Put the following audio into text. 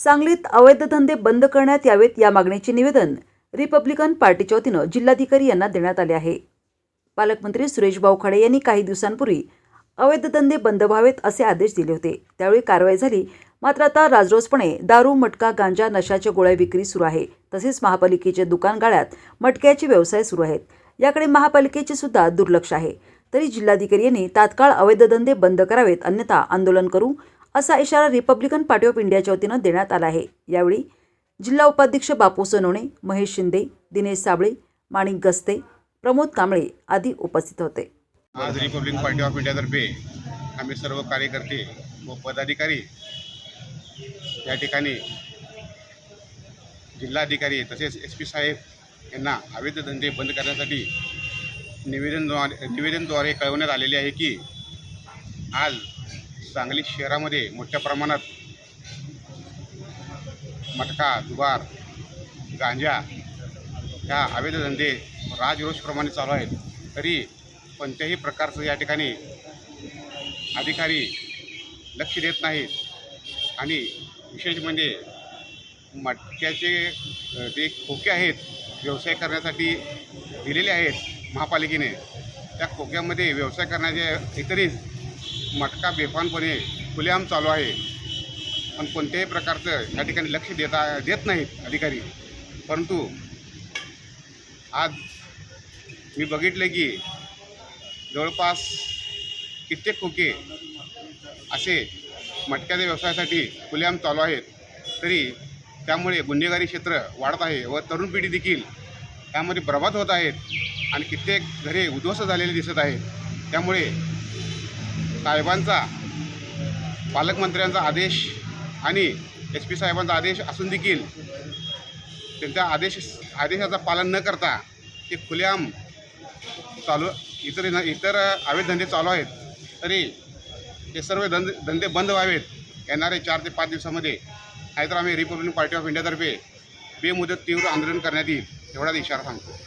सांगलीत अवैध धंदे बंद करण्यात यावेत या मागणीचे निवेदन रिपब्लिकन पार्टीच्या वतीनं जिल्हाधिकारी यांना देण्यात आले आहे. पालकमंत्री सुरेश भाऊ खाडे यांनी काही दिवसांपूर्वी अवैध धंदे बंद व्हावेत असे आदेश दिले होते. त्यावेळी कारवाई झाली. मात्र आता राजरोसपणे दारू मटका गांजा नशाच्या गोळ्या विक्री सुरू आहे. तसेच महापालिकेच्या दुकान गाळ्यात मटक्याचे व्यवसाय सुरू आहेत. याकडे महापालिकेचे सुद्धा दुर्लक्ष आहे. तरी जिल्हाधिकारी यांनी तात्काळ अवैध धंदे बंद करावेत अन्यथा आंदोलन करू असा इशारा रिपब्लिकन पार्टी ऑफ इंडियाच्या वतीनं देण्यात आला आहे. यावेळी जिल्हा उपाध्यक्ष बापू सोनवणे महेश शिंदे दिनेश साबळे माणिक गस्ते प्रमोद कांबळे आदी उपस्थित होते. आज रिपब्लिक पार्टी ऑफ इंडियातर्फे आम्ही सर्व कार्यकर्ते व पदाधिकारी या ठिकाणी जिल्हाधिकारी तसेच एस पी साहेब यांना अवैध धंदे बंद करण्यासाठी निवेदनद्वारे निवेदनद्वारे कळवण्यात आलेले आहे की आज सांगली शहरामध्ये मोठ्या प्रमाणात मटका दुबार गांजा ह्या अवैध धंदे राजरोषप्रमाणे चालू आहेत. तरी कोणत्याही प्रकारचं या ठिकाणी अधिकारी लक्ष देत नाहीत. आणि विशेष म्हणजे मटक्याचे जे खोके आहेत व्यवसाय करण्यासाठी दिलेले आहेत महापालिकेने त्या खोक्यामध्ये व्यवसाय करण्याचे इतरही मटका बेफानपणे खुलेआम चालू आहे. पण कोणत्याही प्रकारचं या ठिकाणी लक्ष देता देत नाहीत अधिकारी. परंतु आज मी बघितलं की जवळपास कित्येक खोके असे मटक्याच्या व्यवसायासाठी खुलेआम चालू आहेत. तरी त्यामुळे गुन्हेगारी क्षेत्र वाढत आहे व तरुण पिढी देखील त्यामध्ये बर्बाद होत आहेत आणि कित्येक घरे उद्ध्वस्त झालेले दिसत आहेत. त्यामुळे साहेबांचा पालकमंत्र्यांचा आदेश आणि एस पी साहेबांचा आदेश असून देखील त्यांच्या आदेश आदेशाचं पालन न करता ते खुलेआम चालू इतर इतर अवैध धंदे चालू आहेत. तरी हे सर्व धंदे धंदे बंद व्हावेत. येणारे चार ते पाच दिवसामध्ये नाहीतर आम्ही रिपब्लिकन पार्टी ऑफ इंडियातर्फे बेमुदत तीव्र आंदोलन करण्यात येईल एवढाच इशारा सांगतो.